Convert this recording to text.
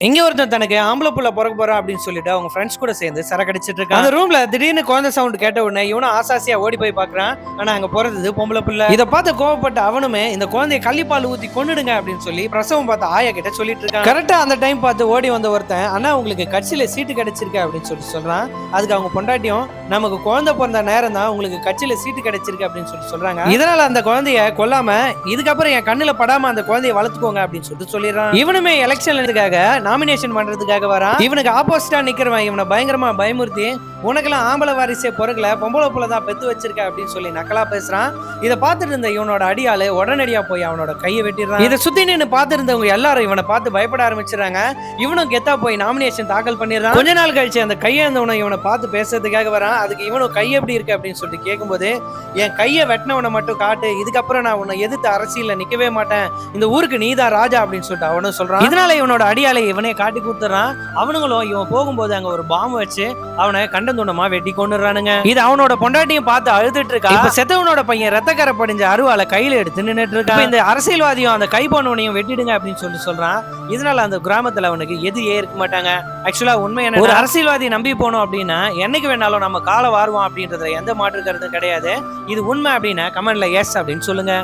இங்க ஒருத்தன் தனக்கு ஆம்பளை புள்ள பிறக்க போறான் அப்படின்னு சொல்லிட்டு அவங்க ஃப்ரெண்ட்ஸ் கூட சேர்ந்து சரக்கு அடிச்சிட்டு இருக்கான் அந்த ரூம்ல திடீர்னு குழந்தை சவுண்ட் கேட்ட உடனே இவனும் ஆசாசியா ஓடி போய் பாக்குறான் ஆனா அங்க பிறந்தது பொம்பளை புள்ள. இதை பார்த்து கோவப்பட்ட அவனுமே இந்த குழந்தைய கள்ளிப்பால் ஊத்தி கொன்னுடுங்க அப்படின்னு சொல்லி பிரசவம் பார்த்த ஆயா கிட்ட சொல்லிட்டு இருக்கான் கரெக்டா அந்த டைம் பார்த்து ஓடி வந்த ஒருத்தன் அண்ணா உங்களுக்கு கட்சியில சீட்டு கிடைச்சிருக்கு அப்படின்னு சொல்லி சொல்றான். அதுக்கு அவங்க பொண்டாட்டியும் நமக்கு குழந்தை பிறந்த நேரம் தான் உங்களுக்கு கட்சியில சீட்டு கிடைச்சிருக்கு அப்படின்னு சொல்லி சொல்றாங்க. இதனால அந்த குழந்தைய கொல்லாம இதுக்கப்புறம் என் கண்ணுல படாம அந்த குழந்தைய வளர்த்துக்கோங்க அப்படின்னு சொல்லிட்டு சொல்லிடுறான். இவனுமே எலெக்ஷன்ல நாமினேஷன் பண்றதுக்காக வரான். இவனுக்கு ஆப்போசிட்டா நிக்கிறவன். இவனை பயங்கரமா பயமுறுத்தி உனக்கெல்லாம் ஆம்பளை வாரிசே பொறுக்கல பொம்பளை புள்ள தான் பெத்து வச்சிருக்க அப்படின்னு சொல்லி நக்கலா பேசுறான். இதை பார்த்துட்டு இருந்த இவனோட அடியாளு உடனடியா போய் அவனோட கையை வெட்டிடுறான். இதை சுத்தி நின்று பார்த்து இருந்தவங்க எல்லாரும் இவனை பார்த்து பயப்பட ஆரம்பிச்சிடறாங்க. இவனும் கெத்தா போய் நாமினேஷன் தாக்கல் பண்ணிடுறான். கொஞ்ச நாள் கழிச்சு அந்த கையை கையேந்தவனை இவனை பார்த்து பேசுறதுக்காக வரான். அதுக்கு இவனும் கை எப்படி இருக்கு? அப்படின்னு சொல்லிட்டு கேட்கும்போது என் கையை வெட்டினவனை மட்டும் காட்டு. இதுக்கப்புறம் நான் உன்னை எதிர்த்து அரசியல நிக்கவே மாட்டேன். இந்த ஊருக்கு நீதான் ராஜா அப்படின்னு சொல்லிட்டு அவனும் சொல்றான். இதனால இவனோட அடியாளை இவனே காட்டி கொடுத்துறான் அவனுங்களும் இவன் போகும்போது அங்க ஒரு பாம்பு வச்சு அவனை கண்டந்துண்டமா வெட்டி கொண்டுறானுங்க. இது அவனோட பொண்டாட்டியும் பார்த்து அழுதுட்டு இருக்கா? இப்ப செத்தவனோட பையன் ரத்தக்கரை படிஞ்ச அருவாளை கையில எடுத்து நின்னுட்டு இருக்கான் இப்ப இந்த அரசியல்வாதியும் அந்த கை போனவனையும் வெட்டிடுங்க அப்படின்னு சொல்லி சொல்றான். இதனால அந்த கிராமத்துல அவனுக்கு எதிரியே இருக்க மாட்டாங்க. ஆக்சுவலா உண்மை என்ன ஒரு அரசியல்வாதி நம்பி போனோம் அப்படின்னா என்னைக்கு வேணாலும் நம்ம காலை வாருவோம் அப்படின்றதுல எந்த மாற்று கருத்தும் கிடையாது. இது உண்மை அப்படின்னா கமெண்ட்ல எஸ் அப்படின்னு சொல்லுங்க.